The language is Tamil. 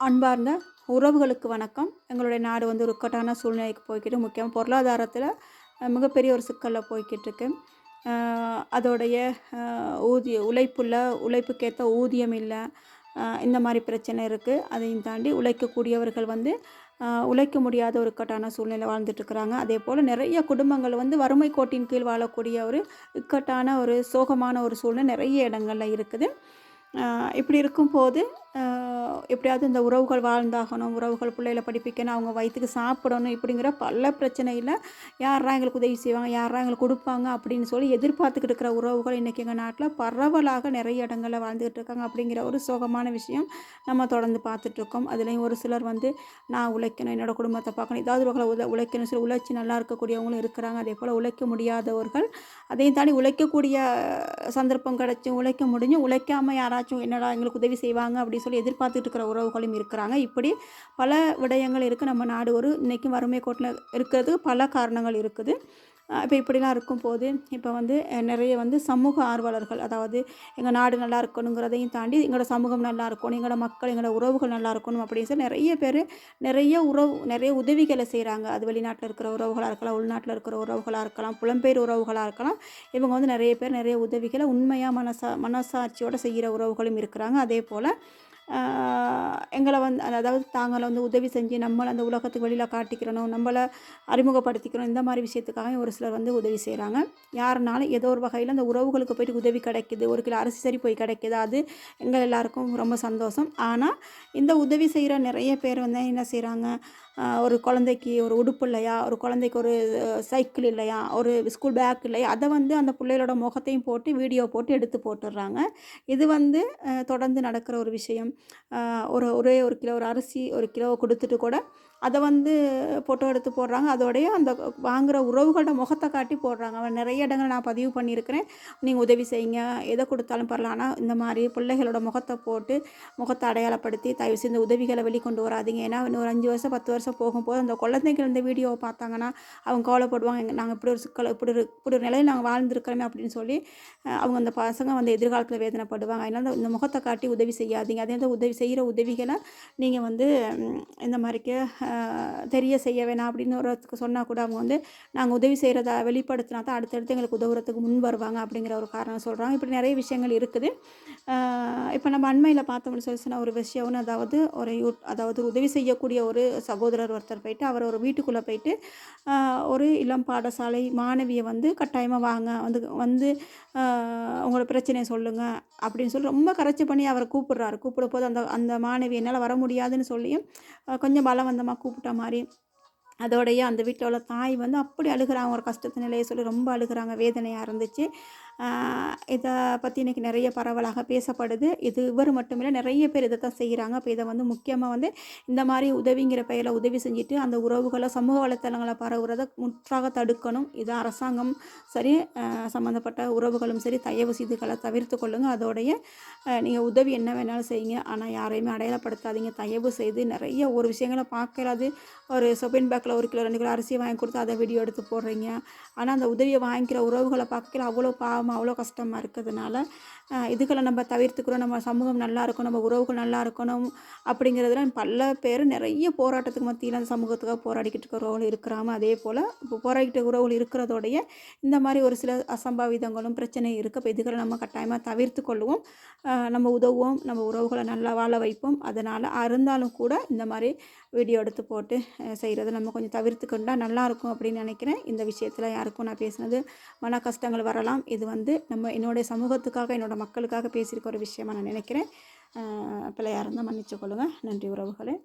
அன்பார்ந்த உறவுகளுக்கு வணக்கம். எங்களுடைய நாடு வந்து ஒரு இக்கட்டான சூழ்நிலைக்கு போய்க்கிட்டு முக்கியமாக பொருளாதாரத்தில் மிகப்பெரிய ஒரு சிக்கலில் போய்கிட்டு இருக்கு அதோடைய ஊதிய உழைப்புள்ள உழைப்புக்கேற்ற ஊதியம் இல்லை இந்த மாதிரி பிரச்சனை இருக்குது அதையும் தாண்டி உழைக்கக்கூடியவர்கள் வந்து உழைக்க முடியாத ஒரு இக்கட்டான சூழ்நிலை வாழ்ந்துட்டுருக்குறாங்க. அதே போல் நிறைய குடும்பங்கள் வந்து வறுமை கோட்டின் கீழ் வாழக்கூடிய ஒரு இக்கட்டான ஒரு சோகமான ஒரு சூழ்நிலை நிறைய இடங்களில் இருக்குது. இப்படி இருக்கும்போது எப்படியாவது இந்த உறவுகள் வாழ்ந்தாகணும் உறவுகள் பிள்ளைகளை படிப்பிக்கணும் அவங்க வயிற்றுக்கு சாப்பிடணும் இப்படிங்கிற பல பிரச்சனையில் யாரா எங்களுக்கு உதவி செய்வாங்க யாரா எங்களுக்கு கொடுப்பாங்க அப்படின்னு சொல்லி எதிர்பார்த்துக்கிட்டு இருக்கிற உறவுகள் இன்றைக்கி எங்கள் நாட்டில் பரவலாக நிறைய இடங்களில் வாழ்ந்துகிட்டு இருக்காங்க அப்படிங்கிற ஒரு சோகமான விஷயம் நம்ம தொடர்ந்து பார்த்துட்ருக்கோம் அதுலேயும் ஒரு சிலர் வந்து நான் உழைக்கணும் என்னோடய குடும்பத்தை பார்க்கணும். ஏதாவது வகையில் உத உழைக்கணும். சில உழைச்சி நல்லா இருக்கக்கூடியவங்களும் இருக்கிறாங்க. அதே போல் உழைக்க முடியாதவர்கள் அதையும் தாண்டி உழைக்கக்கூடிய சந்தர்ப்பம் கிடச்சும் உழைக்க முடிஞ்சும் உழைக்காமல் யாராச்சும் என்னடா எங்களுக்கு உதவி செய்வாங்க அப்படி அப்படின்னு சொல்லி எதிர்பார்த்துட்டு இருக்கிற உறவுகளும் இருக்கிறாங்க. இப்படி பல விடயங்கள் இருக்குது நம்ம நாடு ஒரு இன்றைக்கும் வறுமை கோட்டில் இருக்கிறதுக்கு பல காரணங்கள் இருக்குது. இப்போ இப்படிலாம் இருக்கும்போது இப்போ வந்து நிறைய வந்து சமூக ஆர்வலர்கள் அதாவது எங்கள் நாடு நல்லா இருக்கணுங்கிறதையும் தாண்டி எங்களோட சமூகம் நல்லா இருக்கணும் எங்களோட மக்கள் எங்களோட உறவுகள் நல்லா இருக்கணும் அப்படின்னு சொல்லி நிறைய பேர் நிறைய உறவு நிறைய உதவிகளை செய்கிறாங்க அது வெளிநாட்டில் இருக்கிற உறவுகளாக இருக்கலாம் உள்நாட்டில் இருக்கிற உறவுகளாக இருக்கலாம் புலம்பெயர் உறவுகளாக இருக்கலாம். இவங்க வந்து நிறைய பேர் நிறைய உதவிகளை உண்மையாக மனசா மனசாட்சியோடு செய்கிற உறவுகளும் இருக்கிறாங்க. அதே போல் எங்களை வந்து அதாவது தாங்களை வந்து உதவி செஞ்சு நம்மளை அந்த உலகத்துக்கு வெளியில் காட்டிக்கிறணும் நம்மளை அறிமுகப்படுத்திக்கணும் இந்த மாதிரி விஷயத்துக்காக ஒரு சிலர் வந்து உதவி செய்கிறாங்க யாருனாலும் ஏதோ ஒரு வகையில் அந்த உறவுகளுக்கு போயிட்டு உதவி கிடைக்குது ஒரு கிலோ அரிசி சரி போய் கிடைக்குது அது எங்கள் எல்லாருக்கும் ரொம்ப சந்தோஷம். ஆனால் இந்த உதவி செய்கிற நிறைய பேர் வந்து என்ன செய்கிறாங்க ஒரு குழந்தைக்கு ஒரு உடுப்பு இல்லையா? ஒரு குழந்தைக்கு ஒரு சைக்கிள் இல்லையா? ஒரு ஸ்கூல் பேக் இல்லையா? அதை வந்து அந்த பிள்ளைகளோட முகத்தையும் போட்டு வீடியோ போட்டு எடுத்து போட்டுடுறாங்க. இது வந்து தொடர்ந்து நடக்கிற ஒரு விஷயம். ஒரு ஒரே ஒரு கிலோ ஒரு அரிசி ஒரு கிலோ கொடுத்துட்டு கூட அதை வந்து ஃபோட்டோ எடுத்து போடுறாங்க. அதோடைய அந்த வாங்குகிற உறவுகளோட முகத்தை காட்டி போடுறாங்க. அவன் நிறைய இடங்கள் நான் பதிவு பண்ணியிருக்கிறேன். நீங்கள் உதவி செய்யுங்க. எதை கொடுத்தாலும் பரவாயில்ல. ஆனால் இந்த மாதிரி பிள்ளைகளோட முகத்தை போட்டு முகத்தை அடையாளப்படுத்தி தயவு செய்து உதவிகளை வெளிக்கொண்டு வராதீங்க. ஏன்னா ஒரு அஞ்சு வருஷம் பத்து வருஷம் போகும்போது அந்த குழந்தைகள் இந்த வீடியோவை பார்த்தாங்கன்னா அவங்க கவலைப்படுவாங்க. எங்கள் நாங்கள் இப்படி ஒரு சிக்கல் இப்படி ஒரு இப்படி ஒரு நிலையில் நாங்கள் வாழ்ந்துருக்கிறோமே அப்படின்னு சொல்லி அவங்க அந்த பசங்க வந்து எதிர்காலத்தில் வேதனைப்படுவாங்க. அதனால இந்த- முகத்தை காட்டி உதவி செய்யாதீங்க. அதே மாதிரி உதவி செய்கிற உதவிகளை நீங்கள் வந்து இந்த மாதிரிக்கு தெரிய செய்ய வேணாம் அப்படின்னு ஒருத்துக்கு சொன்னால் கூட அவங்க வந்து நாங்கள் உதவி செய்கிறத வெளிப்படுத்தினா தான் அடுத்தடுத்து எங்களுக்கு உதவுறதுக்கு முன் வருவாங்க அப்படிங்கிற ஒரு காரணம் சொல்கிறாங்க இப்படி நிறைய விஷயங்கள் இருக்குது. இப்போ நம்ம அண்மையில் பார்த்தோம்னு சொல்லி சொன்ன ஒரு விஷயம்னு அதாவது ஒரு யூ அதாவது உதவி செய்யக்கூடிய ஒரு சகோதரர் ஒருத்தர் போயிட்டு அவர் ஒரு வீட்டுக்குள்ளே போயிட்டு ஒரு இளம் பாடசாலை மாணவியை வந்து கட்டாயமாக வாங்க வந்து வந்து உங்களோட பிரச்சனையை சொல்லுங்கள் அப்படின்னு சொல்லி ரொம்ப கரைச்சி பண்ணி அவரை கூப்பிடுறாரு. கூப்பிடும் போது அந்த அந்த மாணவி என்னால் வர முடியாதுன்னு சொல்லியும் கொஞ்சம் பலவந்தமாக கூப்பிட்ட மாதிரி. அதோடைய அந்த வீட்டில் உள்ள தாய் வந்து அப்படி அழுகுறாங்க. ஒரு கஷ்டத்து நிலையை சொல்லி ரொம்ப அழுகுறாங்க. வேதனையாக இருந்துச்சு. இதை பற்றி இன்றைக்கி நிறைய பரவலாக பேசப்படுது. இது இவர் மட்டுமில்லை நிறைய பேர் இதை தான் செய்கிறாங்க இப்போ இதை வந்து முக்கியமாக வந்து இந்த மாதிரி உதவிங்கிற பெயரில் உதவி செஞ்சுட்டு அந்த உறவுகளை சமூக வலைத்தளங்களை பரவுறதை முற்றாக தடுக்கணும். இது அரசாங்கம் சரி சம்மந்தப்பட்ட உறவுகளும் சரி தயவு செய்துகளை தவிர்த்து கொள்ளுங்கள் அதோடைய நீங்கள் உதவி என்ன வேணாலும் செய்யுங்க. ஆனால் யாரையுமே அடையாளப்படுத்தாதீங்க. தயவு செய்து நிறைய ஒரு விஷயங்களை பார்க்கறது ஒரு சொபின் பேக்கில் ஒரு கிலோ ரெண்டு கிலோ அரிசி வாங்கி கொடுத்து அதை வீடியோ எடுத்து போடுறீங்க. ஆனால் அந்த உதவியை வாங்கிக்கிற உறவுகளை பார்க்கல. அவ்வளோ இல்லாமல் அவ்வளோ கஷ்டமாக இருக்கிறதுனால இதுகளை நம்ம தவிர்த்துக்கிறோம். நம்ம சமூகம் நல்லா இருக்கணும் நம்ம உறவுகள் நல்லா இருக்கணும் அப்படிங்கிறதுல பல பேர் நிறைய போராட்டத்துக்கு மத்தியில் அந்த சமூகத்துக்காக போராடிக்கிட்டு இருக்கிற உறவுகள் அதே போல் இப்போ போராடிக்கிட்ட உறவுகள் இருக்கிறதோடைய இந்த மாதிரி ஒரு சில அசம்பாவிதங்களும் பிரச்சனை இருக்குது இப்போ இதுகளை நம்ம கட்டாயமாக தவிர்த்து கொள்வோம். நம்ம உதவுவோம். நம்ம உறவுகளை நல்லா வாழ வைப்போம். அதனால் இருந்தாலும் கூட இந்த மாதிரி வீடியோ எடுத்து போட்டு செய்கிறத நம்ம கொஞ்சம் தவிர்த்துக்கொண்டால் நல்லாயிருக்கும் அப்படின்னு நினைக்கிறேன். இந்த விஷயத்தில் யாருக்கும் நான் பேசுனது மன கஷ்டங்கள் வரலாம். இது வந்து நம்ம என்னுடைய சமூகத்துக்காக என்னோடய மக்களுக்காக பேசியிருக்க ஒரு விஷயமா நான் நினைக்கிறேன். பிள்ளையாக இருந்தால் மன்னிச்சு கொள்ளுங்கள் நன்றி உறவுகளே.